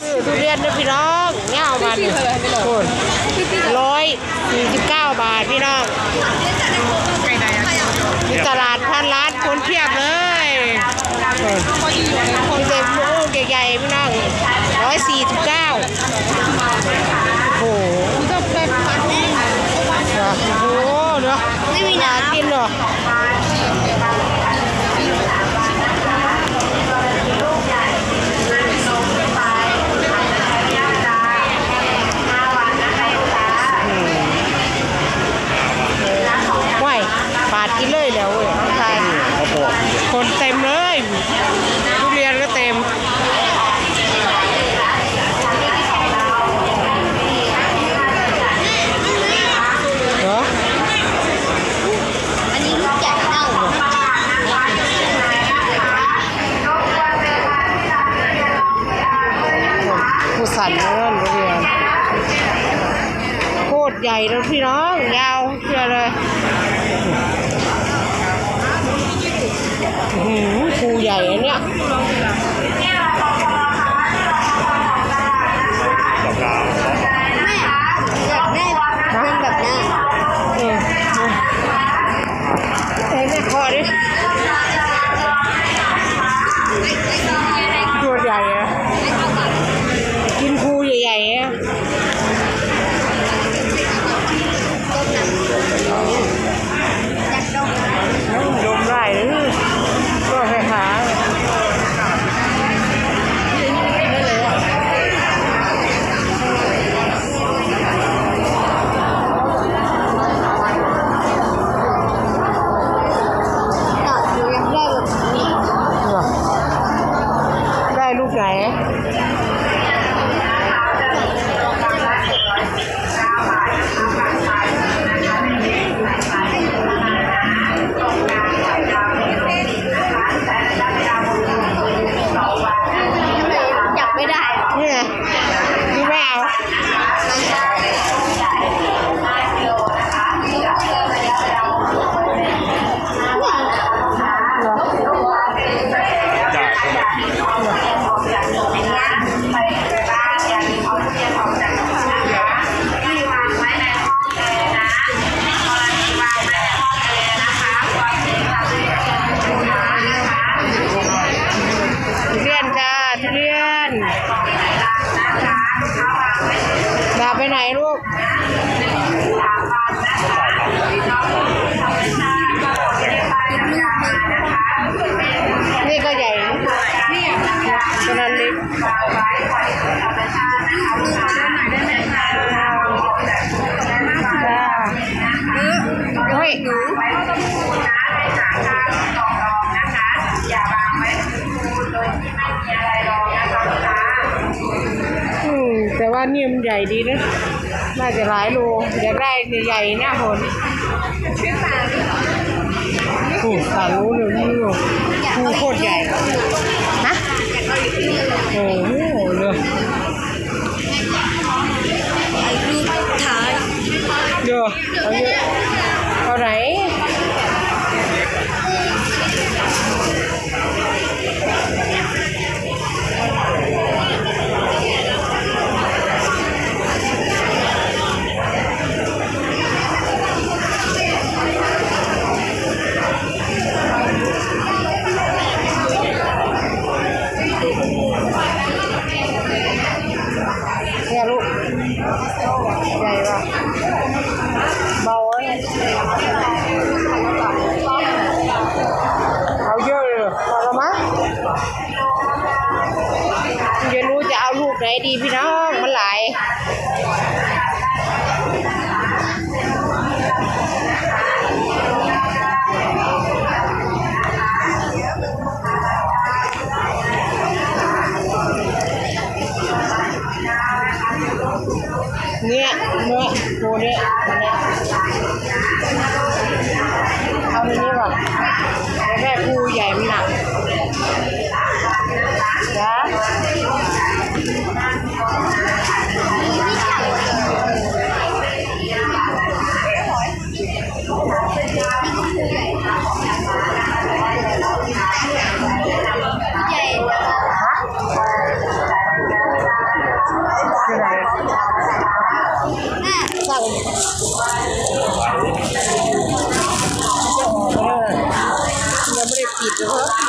คือทุเรียนนะพี่น้องเงามันร้อยสี่สิบเก้าบาทพี่น้องมีตลาดพันล้านคนเพียบเลยคนเด็กลูกใหญ่ๆพี่น้องร้อยสี่สิบเก้าโอ้โหเหรอโอ้โหเนาะไม่มีน้ำกินเหรอ ไหวปาดกินเลยแล้วเว้ยน้องชาย ข้าวโพด คนเต็มเลยทุเรียนก็เต็มเหรอ อันนี้ลูกใหญ่เน่า ผู้ สันนเลยทุเรียนโคตรใหญ่แล้วพี่น้องยาวเชียวเลยอื้อหือภูใหญ่อันเนี้ย ว่านี่มันใหญ่ดีนะน่าจะหลายโลอยากได้ใหญ่ๆหน้าผลโอ้ตารู้เลยนี่โอ้โคตรใหญ่ฮะโอ้โหเลยไอ้ลูกท้ายเดี๋ยวเอาเยอะเอาไหน ใหญ่ป่ะเบาอะเนี่ยเอาเยอะเลยพอแล้วมั้งจะรู้จะเอาลูกไหนดีพี่น้องมันหลาย เนี่ยเนื้อโคเนี่ยเนี้ยเอาในนี้ก่อนแม่ภูใหญ่มันหนักจ้าคืออะไร สั่งยังไม่ได้ปิดเลยครับ